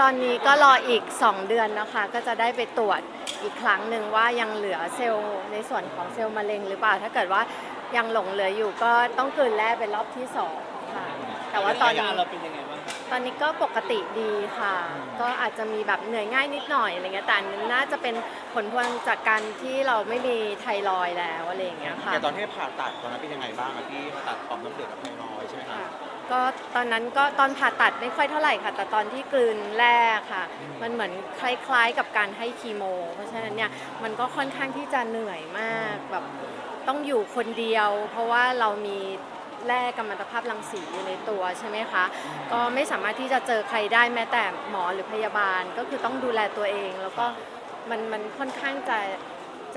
ตอนนี้ก็รออีก 2 เดือนนะคะ ก็จะได้ไปตรวจอีกครั้งหนึ่งว่ายังเหลือเซลล์ในส่วนของเซลล์มะเร็งหรือเปล่า ถ้าเกิดว่ายังหลงเหลืออยู่ก็ต้องกลืนแร่เป็นรอบที่สอง ว่าตอนอานี้การเราเป็นยังไงบ้างครับตอนนี้ก็ปกติดีค่ะ ก็อาจจะมีแบบเหนื่อยง่ายนิดหน่อยอะไรเงี้ยแต่อันนั้นน่าจะเป็นผลพวงจากการที่เราไม่มีไทรอยด์แล้วอะไรอย่างเงี้ยค่ะแต่ตอนที่ผ่าตัดตอนนั้นเป็นยังไงบ้างอะพี่ผ่าตัดต่อมน้ำเหลืองกับไทรอยด์ใช่ไหมครับค่ะก็ตอนนั้นก็ตอนผ่าตัดไม่ค่อยเท่าไหร่ค่ะ แต่ตอนที่กลืนแร่ค่ะ มันเหมือนคล้ายๆกับการให้คีโม เพราะฉะนั้นเนี่ยมันก็ค่อนข้างที่จะเหนื่อยมากแบบต้องอยู่คนเดียว เพราะว่าเรามี แร่กัมมันตภาพรังสีอยู่ในตัวใช่ไหมคะ ก็ไม่สามารถที่จะเจอใครได้แม้แต่หมอหรือพยาบาลก็คือต้องดูแลตัวเอง แล้วก็มันมันค่อนข้างจะ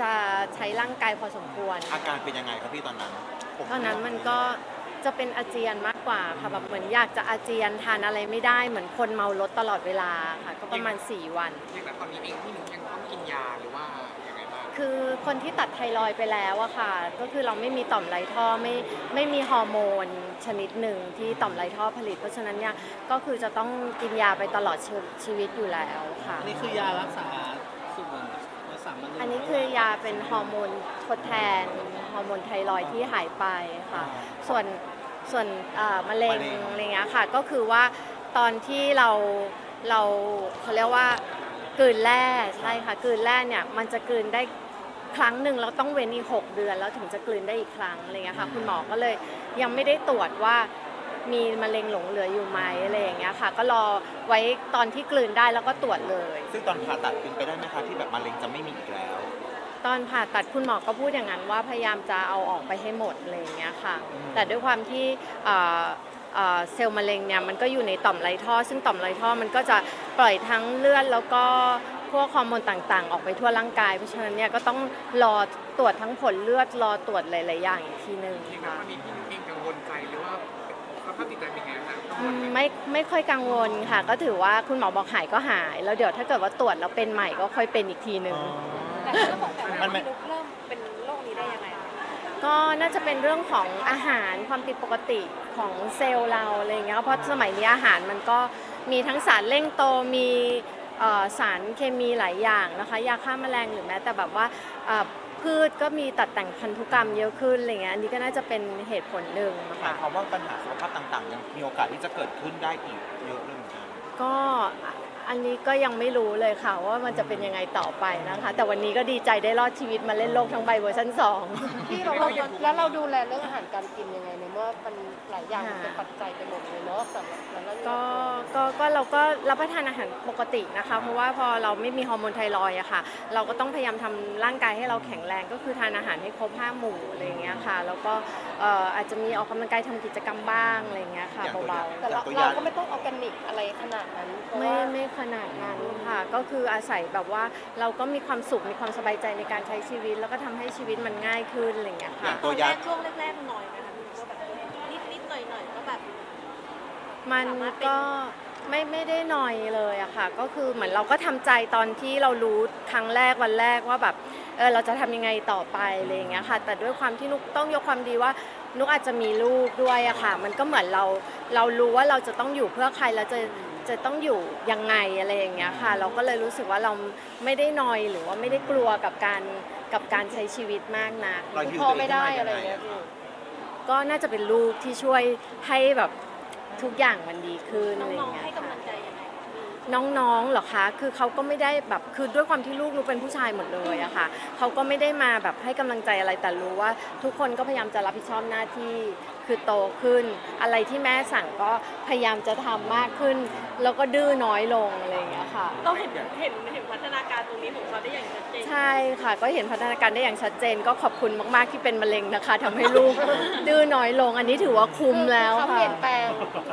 จะใช้ร่างกายพอสมควร อาการเป็นยังไงครับพี่ตอนนั้นผมตอนนั้นมันก็จะเป็นอาเจียนมากกว่าค่ะแบบเหมือนอยากจะอาเจียนทานอะไรไม่ได้เหมือนคนเมารถตลอดเวลาค่ะ ก็ประมาณ 4 วัน อย่างแต่ตอนนี้เองพี่นุ๊กยังต้องกินยาหรือว่ายังไงบ้าง คือคนที่ตัดไทรอยด์ไปแล้วอะค่ะ ก็คือเราไม่มีต่อมไรท่อไม่ไม่มีฮอร์โมนชนิดหนึ่งที่ต่อมไรท่อผลิต เพราะฉะนั้นเนี่ยก็คือจะต้องกินยาไปตลอดชีวิตชีวิตอยู่แล้วค่ะ อันนี้คือยารักษาส่วนรักษามะเร็งอันนี้คือยาเป็นฮอร์โมนทดแทนฮอร์โมนไทรอยด์ที่หายไปค่ะ ส่วนส่วนเอ่อมะเร็งอะไรเงี้ยค่ะ ก็คือว่าตอนที่เราเราเขาเรียกว่ากลืนแร่ใช่ค่ะกลืนแร่เนี่ยมันจะกลืนได้ ครั้งหนึ่งแล้วต้องเว้นอีก 6 เดือน แล้วถึงจะกลืนได้อีกครั้งอะไรเงี้ยค่ะคุณหมอก็เลยยังไม่ได้ตรวจว่ามีมะเร็งหลงเหลืออยู่ไหมอะไรอย่างเงี้ยค่ะ ก็รอไว้ตอนที่กลืนได้แล้วก็ตรวจเลย ซึ่งตอนผ่าตัดเป็นไปได้ไหมคะที่แบบมะเร็งจะไม่มีอีกแล้ว ตอนผ่าตัดคุณหมอก็พูดอย่างนั้นว่าพยายามจะเอาออกไปให้หมดอะไรอย่างเงี้ยค่ะแต่ด้วยความที่เอ่อเอ่อเซลล์มะเร็งเนี่ยมันก็อยู่ในต่อมไรท่อ ซึ่งต่อมไรท่อมันก็จะปล่อยทั้งเลือดแล้วก็ พวกฮอร์โมนต่างๆ ออกไปทั่วร่างกาย เพราะฉะนั้นเนี่ยก็ต้องรอตรวจทั้งผลเลือดรอตรวจหลายๆอย่างอีกทีหนึ่งอย่างค่ะวันนี้พี่นุ๊กเองกังวลใจหรือว่าสภาพจิตใจเป็นไงบ้างกังอืวลมไหม ไม่ไม่ค่อยกังวลค่ะ ก็ถือว่าคุณหมอบอกหายก็หาย แล้วเดี๋ยวถ้าเกิดว่าตรวจแล้วเป็นใหม่ก็ค่อยเป็นอีกทีหนึ่งแต่ก็สงสัยมัว่านไม่พี่นุ๊กเริ่มเป็นโรคนี้ได้ยังไงคะก็น่าจะเป็นเรื่องของอาหารความผิดปกติของเซลล์เราอะไรอย่างเงี้ยเพราะสมัยนี้อาหารมันก็มีทั้งสารเร่งโตมี เอ่อสารเคมีหลายอย่างนะคะยาฆ่าแมลงหรือแม้แต่แบบว่าเอ่อพืชก็มีตัดแต่งพันธุกรรมเยอะขึ้นอะไรเงี้ยอันนี้ก็น่าจะเป็นเหตุผลหนึ่งนะหมายคะความว่าปัญหาสุขภาพต่างๆยังมีโอกาสที่จะเกิดขึ้นได้อีกเยอะเลยเหมือนกัน ก็อันนี้ก็ยังไม่รู้เลยค่ะว่ามันจะเป็นยังไงต่อไปนะคะ แต่วันนี้ก็ดีใจได้รอดชีวิตมาเล่นโลกทั้งใบเวอร์ชันสอง พี่เราเราแล้วเราดูแลเรื่องอาหารการกินยังไงในเมื่อมันหลายอย่างมันเป็นปัจจัยไปหมดเลยเนาะสำหรับแล้วเราก็ ก็ ก็เราก็รับประทานอาหารปกตินะคะ เพราะว่าพอเราไม่มีฮอร์โมนไทรอยด์อะค่ะ เราก็ต้องพยายามทำร่างกายให้เราแข็งแรงก็คือทานอาหารให้ครบห้าหมู่อะไรอย่างเงี้ยค่ะ แล้วก็เอ่ออาจจะมีออกกำลังกายทำกิจกรรมบ้างอะไรอย่างเงี้ยค่ะอย่างตัวอเบาย่างๆแต่เราเราก็ไม่ต้องออร์แกนิกอะไรขนาดนั้นเพราะไม่ว่า ไม่ขนาดนั้นค่ะ ก็คืออาศัยแบบว่าเราก็มีความสุขมีความสบายใจในการใช้ชีวิต แล้วก็ทำให้ชีวิตมันง่ายขึ้นอะไรอย่างเงี้ยอค่ะ ย่างตัวยาช่วงแรกๆหน่อยนะคะพี่นุ๊กว่าแบบนิดนิดๆหน่อยหน่อยๆก็แบบ มันสามารถเป็นก็ ไม่ไม่ได้หน่อยเลยอะค่ะ ก็คือเหมือนเราก็ทำใจตอนที่เรารู้ครั้งแรกวันแรกว่าแบบเออเราจะทำยังไงต่อไปอะไรอย่างเงี้ยค่ะ แต่ด้วยความที่นุกต้องยกความดีว่านุกอาจจะมีลูกด้วยอะค่ะ มันก็เหมือนเราเรารู้ว่าเราจะต้องอยู่เพื่อใครแล้วจะจะต้องอยู่ยังไงอะไรอย่างเงี้ยค่ะ เราก็เลยรู้สึกว่าเราไม่ได้นอยหรือว่าไม่ได้กลัวกับการกับการใช้ชีวิตมากนักเราฮิวพอตัวเองไม่ได้ขึ้นมาอะไรยังไงเงี้ยอะพี่ก็น่าจะเป็นลูกที่ช่วยให้แบบ ทุกอย่างมันดีขึ้นอะไรอย่างเงี้ย น้องๆเหรอคะคือเขาก็ไม่ได้แบบคือด้วยความที่ลูกรู้เป็นผู้ชายหมดเลยอะค่ะเขาก็ไม่ได้มาแบบให้กำลังใจอะไรแต่รู้ว่า ทุกคนก็พยายามจะรับผิดชอบหน้าที่คือโตขึ้น อะไรที่แม่สั่งก็พยายามจะทำมากขึ้น แล้วก็ดื้อน้อยลงอะไรอย่างเงี้ยค่ะเราเห็นเห็นเห็นพัฒนาการตรงนี้ของเขาได้อย่างชัดเจนใช่ค่ะ ก็เห็นพัฒนาการได้อย่างชัดเจน ก็ขอบคุณมากๆที่เป็นมะเร็งนะคะทำให้ลูกดื้อน้อยลง อันนี้ถือว่าคุ้มแล้วเขาค่ะเปลี่ยนแปลง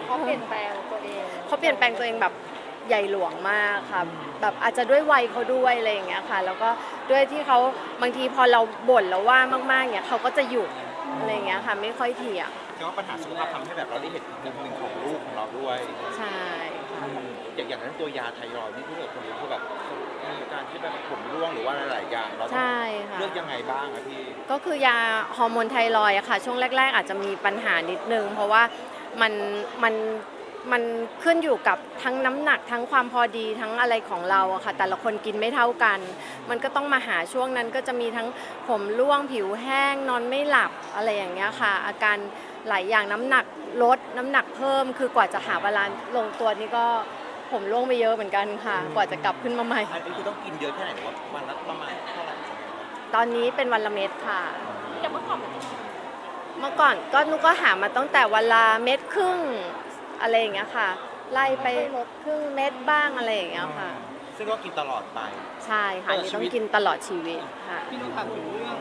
เขาเปลี่ยนแปลงตัวเองเขาเปลี่ยนแปลงตัวเองแบบ ใหญ่หลวงมากค่ะแบบอาจจะด้วยวัยเขาด้วยอะไรอย่างเงี้ยค่ะ แล้วก็ด้วยที่เขาบางทีพอเราบ่นแล้วว่ามากๆเนี่ยเขาก็จะหยุดอะไรอย่างเงี้ยค่ะไม่ค่อยเถียงแค่ว่าปัญหาสุขภาพทำให้แบบเราได้เห็นอีกมุมหนึ่งของลูกของเราด้วยใช่ค่ะอย่างอย่างนั้นตัวยาไทรอยด์นี่ที่เกิดคนรู้คือแบบมีการที่แบบผมร่วงหรือว่าหลายๆอย่างเราต้องใช่ค่ะเลือกยังไงบ้างอะพี่ก็คือยาฮอร์โมนไทรอยด์อะค่ะ ช่วงแรก ๆ อาจจะมีปัญหานิดนึง เพราะว่ามันมัน มันขึ้นอยู่กับทั้งน้ำหนักทั้งความพอดีทั้งอะไรของเราอะค่ะ แต่ละคนกินไม่เท่ากัน มันก็ต้องมาหาช่วงนั้นก็จะมีทั้งผมร่วงผิวแห้งนอนไม่หลับอะไรอย่างเงี้ยค่ะ อาการหลายอย่างน้ำหนักลดน้ำหนักเพิ่ม คือกว่าจะหาบาลานซ์ลงตัวนี่ก็ผมร่วงไปเยอะเหมือนกันค่ะ กว่าจะกลับขึ้นมาใหม่อันนี้คือต้องกินเยอะแค่ไหนหรือว่าวันละประมาณเท่าไหร่ตอนนี้เป็นวันละเม็ดค่ะแต่เมื่อก่อนมันจะเมื่อก่อนก็นุกก็หามาตั้งแต่วันละเม็ดครึ่ง อะไรอย่างเงี้ยค่ะ ไล่ไปครึ่งเม็ดบ้างอะไรอย่างเงี้ยค่ะ ซึ่งก็กินตลอดไป ใช่ค่ะอันนี่ต้องกินตลอดชีวิตค่ะ พี่นุ๊กถามถึงเรื่อง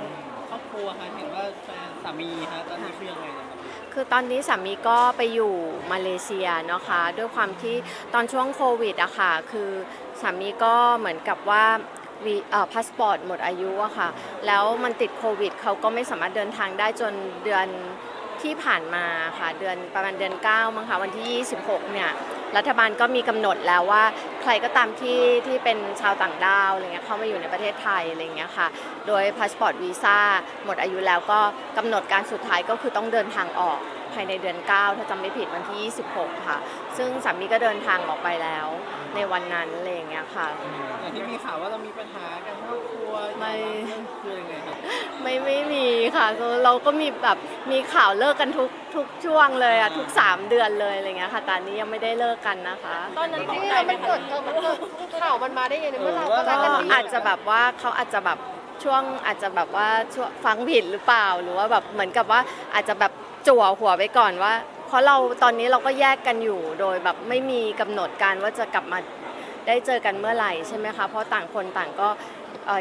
ครอบครัวฮะเห็นว่าแฟนสามีฮะตอนนี้คือยังไงนะครับคือตอนนี้สามีก็ไปอยู่มาเลเซียเนาะคะด้วยความที่ตอนช่วงโควิดอะค่ะ คือสามีก็เหมือนกับว่าวีเอ่อพาสปอร์ตหมดอายุอะค่ะ แล้วมันติดโควิดเขาก็ไม่สามารถเดินทางได้จนเดือน ที่ผ่านมาค่ะเดือนประมาณเดือน9มั้งคะวันที่ 26 เนี่ยรัฐบาลก็มีกำหนดแล้วว่าใครก็ตามที่ที่เป็นชาวต่างด้าวอะไรเงี้ยเข้ามาอยู่ในประเทศไทยอะไรเงี้ยค่ะ โดยพาสปอร์ตวีซ่าหมดอายุแล้วก็กำหนดการสุดท้ายก็คือต้องเดินทางออกภายในเดือน 9 ถ้าจำไม่ผิดวันที่ 26 ค่ะ ซึ่งสามีก็เดินทางออกไปแล้วในวันนั้นอะไรเงี้ยค่ะอย่างที่มีข่าวว่าเรามีปัญหากันคร อบครัวไม่คือยังไงครับไม่ไม่มีค่ะคือเราก็มีแบบมีข่าวเลิกกันทุกทุกช่วงเลยอะทุก 3 เดือนเลยอะไรเงี้ยค่ะแต่อันนี้ยังไม่ได้เลิกกันนะคะ ตอนนั้นที่เรามันเกิดเออมันเกิดข่าวมันมาได้ยังไงเมื่อเราก็รักก็กันดีอาจจะแบบว่าเขาอาจจะแบบช่วงอาจจะแบบว่าช่วงฟังผิดหรือเปล่าหรือว่าแบบเหมือนกับว่าอาจจะแบบจั่วหัวไปก่อนว่า เพราะเราตอนนี้เราก็แยกกันอยู่โดยแบบไม่มีกำหนดการว่าจะกลับมา ได้เจอกันเมื่อไหร่ใช่ไหมคะเพราะต่างคนต่างก็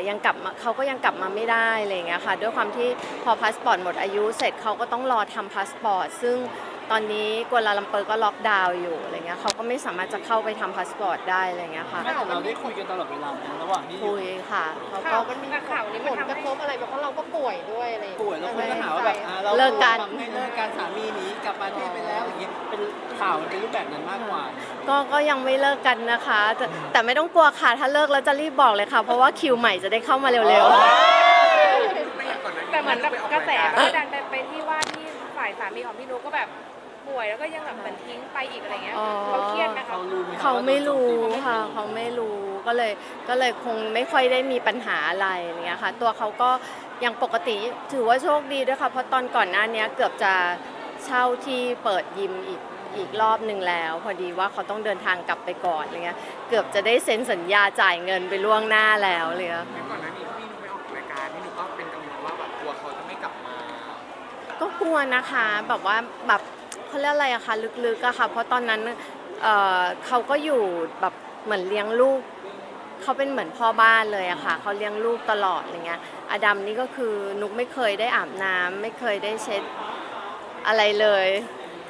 ยังกลับมาเขาก็ยังกลับมาไม่ได้อะไรอย่างเงี้ยค่ะด้วยความที่พอพาสปอร์ตหมดอายุเสร็จเขาก็ต้องรอทำพาสปอร์ตซึ่ง ตอนนี้กัวลาลัมเปอร์ก็ล็อกดาวน์อยู่อะไรเงี้ยเขาก็ไม่สามารถจะเข้าไปทำพาสปอร์ตได้อะไรเงี้ยค่ะแม่แต่เราได้คุยกันตลอดเวลานะระหว่างที่อยู่คุยค่ะเขาข่าก็ วมันมีข่าวนี้ผลกระทบอะไรแบบเพราะเราก็ป่วยด้วยอะไรอย่างป่วยเงี้ยแล้วคนก็หาว่าแบบอ่าเราเลิกกัน ทำให้เลิกการสามีหนีกลับประเทศไปแล้วอย่างเงี้ยเป็นข่าวมันเป็นรูปแบบนั้นมากกว่า ก็ก็ยังไม่เลิกกันนะคะแต่แต่ไม่ต้องกลัวค่ะถ้าเลิกแล้วจะรีบบอกเลยค่ะ เพราะว่าคิวใหม่จะได้เข้ามาเร็วไม่อย่างก่อนหน้านี้แต่เหมือนแบบไปออกระแสรายมันการก็ดันไปไปที่ว่าที่ฝ่ายสามีของพี่นุ๊กก็แบบ ป่วยแล้วก็ยังแบบเหมือนทิ้งไปอีกอะไรเงี้ยอ๋อ เขาเครียดไหมคะ เขารู้ไหมๆคบเขาไม่รู้ว่าโดนโจตีค่ะเขาไม่รู้ก็เลยก็เลยคงไม่ค่อยได้มีปัญหาอะไรอย่างเงี้ยค่ะ ตัวเขาก็ยังปกติถือว่าโชคดีด้วยค่ะเพราะตอนก่อนหน้านี้เกือบจะเช่าที่เปิดยิมอีกอีกรอบหนึ่งแล้ว พอดีว่าเขาต้องเดินทางกลับไปก่อนอะไรเงี้ยเกือบจะได้เซ็นสัญญาจ่ายเงินไปล่วงหน้าแล้วเลยอะอย่างก่อนหน้านี้ที่พี่นุ๊กไปออกรายการพี่นุ๊กก็เป็นกังวลว่าแบบกลัวเขาจะไม่กลับมา ก็กลัวนะคะแบบว่าแบบ เขาเรียกอะไรอะคะลึกๆอะค่ะ เพราะตอนนั้นเอ่อเขาก็อยู่แบบเหมือนเลี้ยงลูกเขาเป็นเหมือนพ่อบ้านเลยอะค่ะเขาเลี้ยงลูกตลอดอะไรเงี้ยอดัมนี่ก็คือนุกไม่เคยได้อาบน้ำไม่เคยได้เช็ดอะไรเลย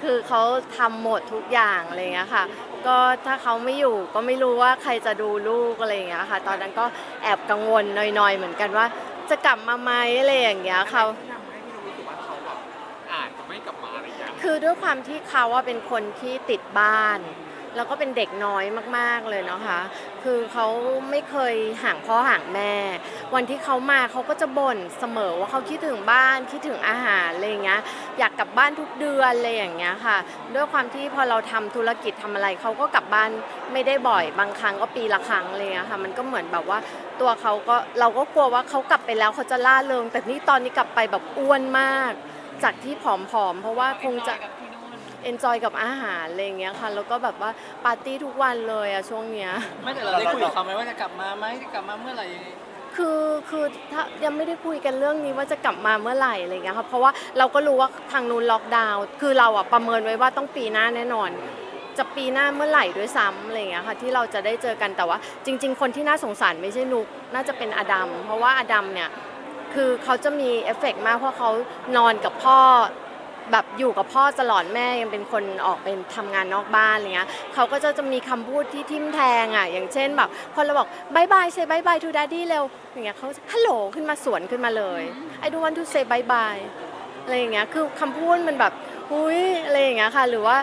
คือเขาทำหมดทุกอย่างอะไรเงี้ยค่ะ ก็ถ้าเขาไม่อยู่ก็ไม่รู้ว่าใครจะดูลูกอะไรเงี้ยค่ะ ตอนนั้นก็แอบกังวลหน่อยๆ เหมือนกันว่า จะกลับมาไหมอะไรอย่างเงี้ยค่ะ ท คือด้วยความที่เขาว่าเป็นคนที่ติดบ้าน แล้วก็เป็นเด็กน้อยมากๆเลยเนาะคะ คือเขาไม่เคยห่างพ่อห่างแม่ วันที่เขามาเขาก็จะบ่นเสมอว่าเขาคิดถึงบ้านคิดถึงอาหารอะไรอย่างเงี้ย อยากกลับบ้านทุกเดือนอะไรอย่างเงี้ยค่ะ ด้วยความที่พอเราทำธุรกิจทำอะไรเขาก็กลับบ้านไม่ได้บ่อย บางครั้งก็ปีละครั้งอะไรอย่างเลยค่ะ มันก็เหมือนแบบว่าตัวเขาก็เราก็กลัวว่าเขากลับไปแล้วเขาจะล่าเริงแต่นี่ตอนนี้กลับไปแบบอ้วนมาก จากที่ผอมๆ เพราะว่าคงจะเอนจอยกับอาหารอะไรอย่างเงี้ยค่ะ แล้วก็แบบว่าปาร์ตี้ทุกวันเลยอะช่วงเนี้ย ไม่แต่เราได้คุยกับเขาไหมว่าจะกลับมาไหมจะกลับมาเมื่อไหร่ยังไงคือคือถ้ายังไม่ได้คุยกันเรื่องนี้ว่าจะกลับมาเมื่อไหร่อะไรอย่างเงี้ยค่ะเพราะว่าเราก็รู้ว่าทางนู้นล็อกดาวน์คือเราอะประเมินไว้ว่าต้องปีหน้าแน่นอน จะปีหน้าเมื่อไหร่ด้วยซ้ำอะไรอย่างเงี้ยค่ะที่เราจะได้เจอกันแต่ว่า จริง ๆ คนที่น่าสงสารไม่ใช่นุกน่าจะเป็นอดัมเพราะว่าอดัมเนี่ย คือเขาจะมีเอฟเฟกต์มากเพราะเขานอนกับพ่อแบบอยู่กับพ่อตลอดแม่ยังเป็นคนออกเป็นทำงานนอกบ้านอะไรเงี้ยเขาก็จะจะมีคำพูดที่ทิมแทงอะอย่างเช่นแบบพอเราบอกบายบาย say bye bye to daddy เร็วอย่างเงี้ยเขาฮัลโหลขึ้นมาสวนขึ้นมาเลย I don't want to say bye bye อะไรอย่างเงี้ยคือคำพูดมันแบบหุยอะไรอย่างเงี้ยค่ะ หรือว่า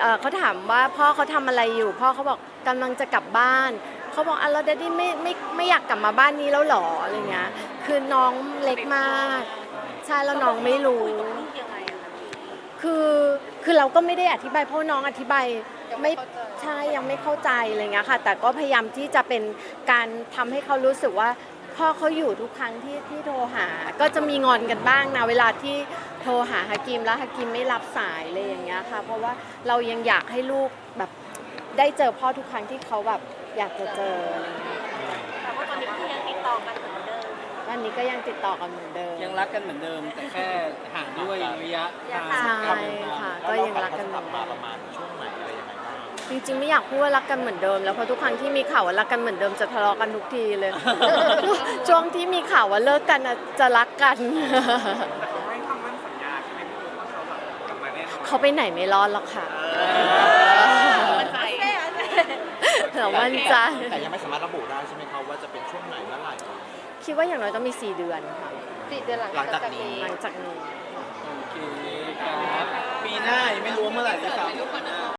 เอ่อเขาถามว่าพ่อเขาทำอะไรอยู่ พ่อเขาบอกกำลังจะกลับบ้าน เขาบอกอะแล้ว daddy ไม่ไม่ไม่อยากกลับมาบ้านนี้แล้วหรออะไรเงี้ย คือน้องเล็กมากใช่แล้วน้องไม่รู้ยังไงอะคะคือคือเราก็ไม่ได้อธิบายเพราะน้องอธิบายไม่ใช่ยังไม่เข้าใจอะไรเงี้ยค่ะ แต่ก็พยายามที่จะเป็นการทำให้เขารู้สึกว่าพ่อเขาอยู่ทุกครั้งที่ที่โทรหา ก็จะมีงอนกันบ้างนะเวลาที่โทรหาฮากิมแล้วฮากิมไม่รับสายอะไรอย่างเงี้ยค่ะ เพราะว่าเรายังอยากให้ลูกแบบได้เจอพ่อทุกครั้งที่เขาแบบ อยากจะเจออะไรเงี้ยแต่ว่าตอนนี้คือยังติดต่อกันเหมือนเดิมตอนนี้ก็ยังติดต่อกันเหมือนเดิมยังรักกันเหมือนเดิม แต่แค่ห่างด้วยระยะทางใช่ครับค่ะแล้วก็เรายังกลัรับกเขากันจะเหกมืลัอบนเดิมามประมาณช่วงไหนอะไรยังไงบ้างจริงๆไม่อยากพูดว่ารักกันเหมือนเดิมแล้วเพราะทุกครั้งที่มีข่าวว่ารักกันเหมือนเดิมจะทะเลาะกันทุกทีเลย ช่วงที่มีข่าวว่าเลิกกันน่ะจะรักกันแต่เขาให้คำมั่นสัญญาใช่ไหมพี่ตุ๊กว่าเขาแบบกลับมาแน่นอนเขาไปไหนไม่รอดหรอกค่ะมั่นใจ เรามั่นใจ แต่ยังไม่สามารถระบุได้ใช่ไหมครับว่าจะเป็นช่วงไหนเมื่อไหร่คิดว่าอย่างน้อยต้องมี 4 เดือนค่ะสี่เดือนหลังหลังจากนี้หลังจากนี้ โอเคครับปีหน้ายังไม่รู้ว่าเมื่อไหร่ที่สาม